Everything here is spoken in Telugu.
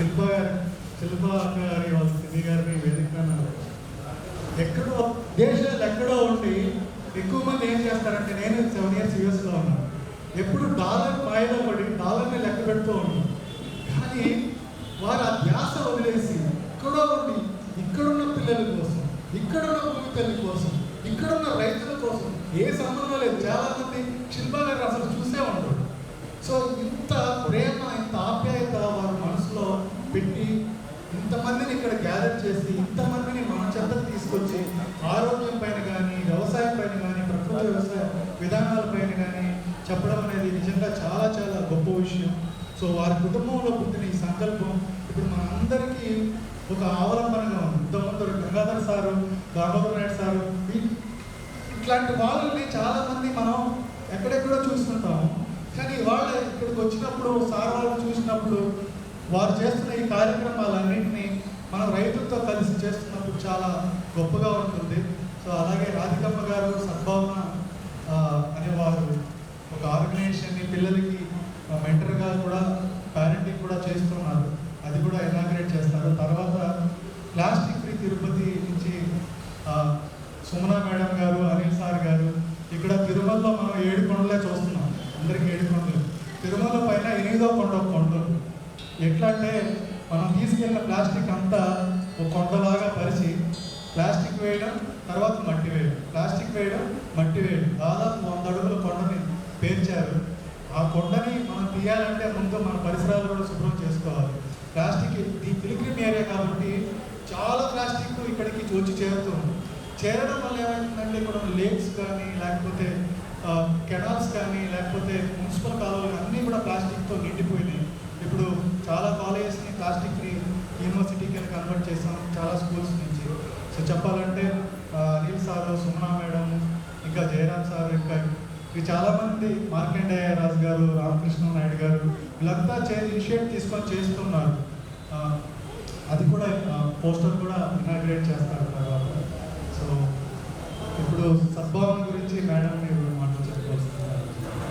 శిల్ప గారి శిల్ప గారి వాళ్ళ సిని గారిని వేదిక ఎక్కడో దేశాలు ఎక్కడో ఉండి ఎక్కువ మంది ఏం చేస్తారంటే నేను సెవెన్ ఇయర్స్ యూఎస్లో ఉన్నాను. ఎప్పుడు డాలర్ మాయలో పడి డాలర్ని లెక్క పెడుతూ ఉన్నాను. కానీ వారు ఆ ధ్యాస వదిలేసి ఎక్కడో ఉండి ఇక్కడున్న పిల్లల కోసం ఇక్కడున్న భూమి తల్లి కోసం ఇక్కడున్న రైతుల కోసం ఏ సంబంధం లేదు. చాలామంది పెట్టి ఇంతమందిని ఇక్కడ గ్యాదర్ చేసి ఇంతమందిని మన చెత్తకు తీసుకొచ్చి ఆరోగ్యం పైన కానీ వ్యవసాయం పైన కానీ ప్రకృతి వ్యవసాయ విధానాల పైన కానీ చెప్పడం అనేది నిజంగా చాలా చాలా గొప్ప విషయం. సో వారి కుటుంబంలో పుట్టిన ఈ సంకల్పం ఇప్పుడు మన అందరికీ ఒక అవలంబనగా ఉంది. ఇంతకుముందు గంగాధర్ సారు దామోదర్ నాయుడు సారు ఇట్లాంటి వాళ్ళని చాలా మంది మనం ఎక్కడెక్కడో చూస్తుంటాము. కానీ వాళ్ళు ఇక్కడికి వచ్చినప్పుడు సార్ వాళ్ళని చూసినప్పుడు వారు చేస్తున్న ఈ కార్యక్రమాలన్నింటినీ మనం రైతులతో కలిసి చేస్తున్నప్పుడు చాలా గొప్పగా ఉంటుంది. సో అలాగే రాధికమ్మ గారు సద్భావన అనేవారు అనే వారు ఒక ఆర్గనైజేషన్ని పిల్లలకి మెంటర్గా కూడా పేరెంటింగ్ కూడా చేస్తున్నారు. అది కూడా ఇనాగ్రేట్ చేస్తారు. తర్వాత ప్లాస్టిక్ ఫ్రీ తిరుపతి నుంచి ఆ, సుమన మేడం గారు అనిల్ సార్ గారు ఇక్కడ తిరుమలలో మనం ఏడు కొండలే చూస్తున్నాం. అందరికీ ఏడు కొండలు. తిరుమల పైన ఎనిమిదో కొండ ఎట్లా అంటే మనం తీసుకెళ్ళిన ప్లాస్టిక్ అంతా ఒక కొండలాగా పరిచి ప్లాస్టిక్ వేయడం తర్వాత మట్టి వేయడం. ప్లాస్టిక్ వేయడం మట్టి వేయడం. దాదాపు వంద అడుగుల కొండని పేర్చారు. ఆ కొండని మనం తీయాలంటే ముందు మన పరిసరాలు కూడా శుభ్రం చేసుకోవాలి. ప్లాస్టిక్ ఈ పిలిగ్రిమ్ ఏరియా కాబట్టి చాలా ప్లాస్టిక్ ఇక్కడికి వచ్చి చేరుతుంది చేరడం వల్ల ఏమైందంటే ఇక్కడ లేక్స్ కానీ లేకపోతే కెనాల్స్ కానీ లేకపోతే మున్సిపల్ కాలువలు అన్నీ కూడా ప్లాస్టిక్తో నిండిపోయినాయి ఇప్పుడు చాలా కాలేజెస్ని ప్లాస్టిక్ ఫ్రీ యూనివర్సిటీ కింద కన్వర్ట్ చేసాం చాలా స్కూల్స్ నుంచి. సో చెప్పాలంటే అనిల్ సార్ సుమనా మేడం ఇంకా జయరామ్ సార్ ఇంకా ఇవి చాలామంది మార్కండేయ రాజు గారు రామకృష్ణ నాయుడు గారు వీళ్ళంతా చే ఇనిషియేట్ తీసుకొని చేస్తున్నారు. అది కూడా పోస్టర్ కూడా ఇనాగ్రేట్ చేస్తారు తర్వాత. సో ఇప్పుడు సద్భావన గురించి మేడం మీరు